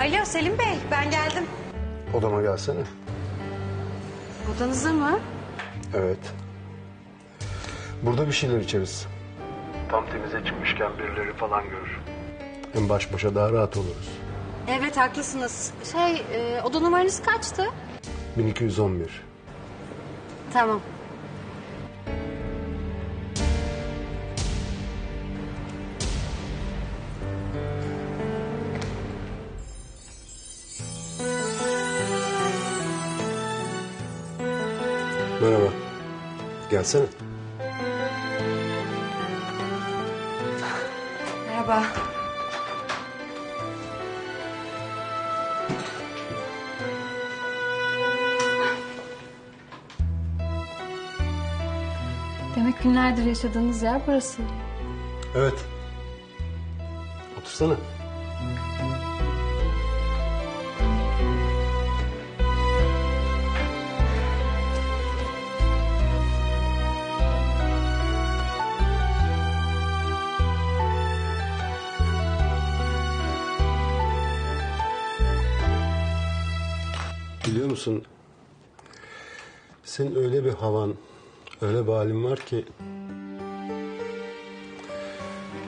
Alo Selim Bey ben geldim. Odama gelsene. Odanızda mı? Evet. Burada bir şeyler içeriz. Tam temize çıkmışken birileri falan görür. Hem baş başa daha rahat oluruz. Evet haklısınız. Şey e, oda numaranız kaçtı? 1211. Tamam. Merhaba. Gelsene. Merhaba. Demek günlerdir yaşadığınız yer burası. Evet. Otursana. Biliyor musun? Senin öyle bir havan, öyle bir halin var ki...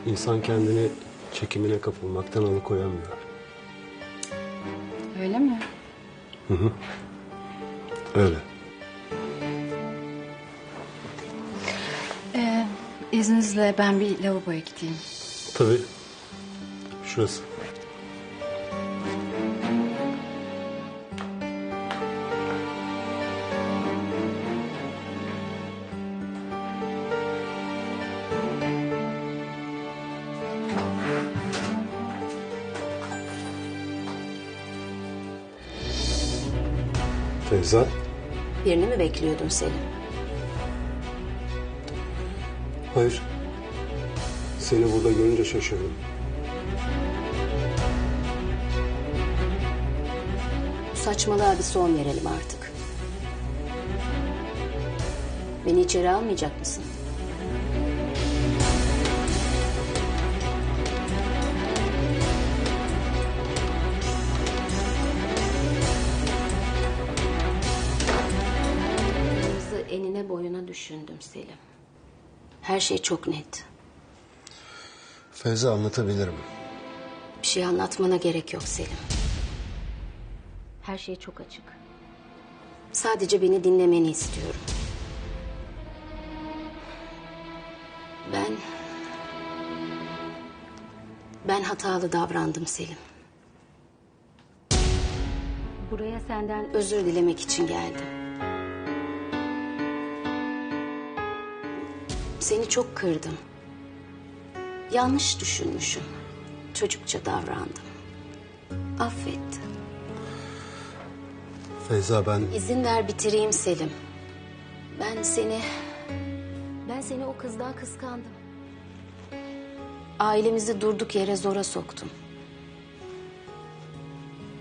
İnsan kendini çekimine kapılmaktan alıkoyamıyor. Öyle mi? Öyle. Ee, izninizle ben bir lavaboya gideyim. Tabii. Şurası. Feyza, Birini mi bekliyordun Selim? hayır. Seni burada görünce şaşırdım. Bu saçmalığa bir son verelim artık. Beni içeri almayacak mısın? Enine boyuna düşündüm Selim. Her şey çok net. Feyza anlatabilirim. Bir şey anlatmana gerek yok Selim. Her şey çok açık. Sadece beni dinlemeni istiyorum. Ben... Ben hatalı davrandım Selim. Buraya senden özür dilemek için geldim. Seni çok kırdım. Yanlış düşünmüşüm. Çocukça davrandım. Affet. Feyza ben İzin ver bitireyim Selim. Ben seni... Ben seni o kızdan kıskandım. Ailemizi durduk yere zora soktum.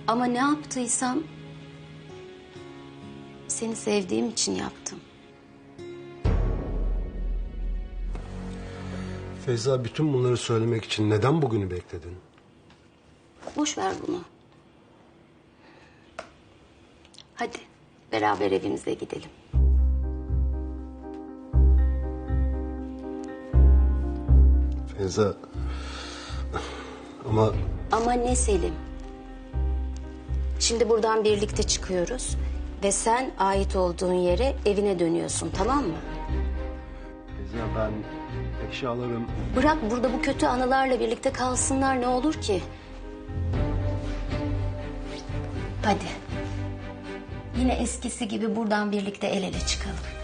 Ama ne yaptıysam... Seni sevdiğim için yaptım. Feyza bütün bunları söylemek için neden bugünü bekledin? Boş ver bunu. Hadi beraber evimize gidelim. Feyza ama Ama ne Selim? Şimdi buradan birlikte çıkıyoruz ve sen ait olduğun yere evine dönüyorsun tamam mı? Ben eşyalarım Bırak burada bu kötü anılarla birlikte kalsınlar ne olur ki? Hadi. Yine eskisi gibi buradan birlikte el ele çıkalım.